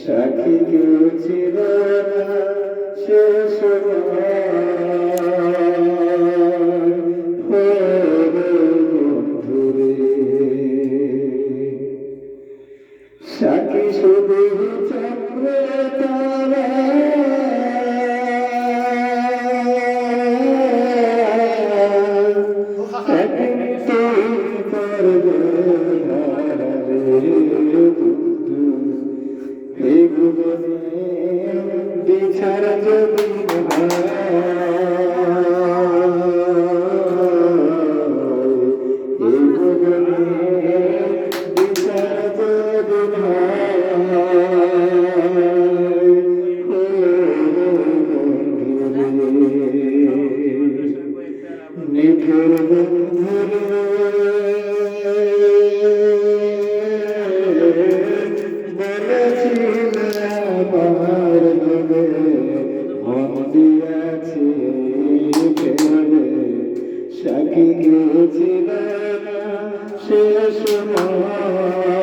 সাক্ষী কেউ ছিল না সে সময় বন্ধুরে। সাকি শুধু চক্র তারা। একদিন তুই বিছার যদি এই ভুবনে আমার নবে মন দিয়াছি ফেলে সাকি গিয়েছিল সে সময়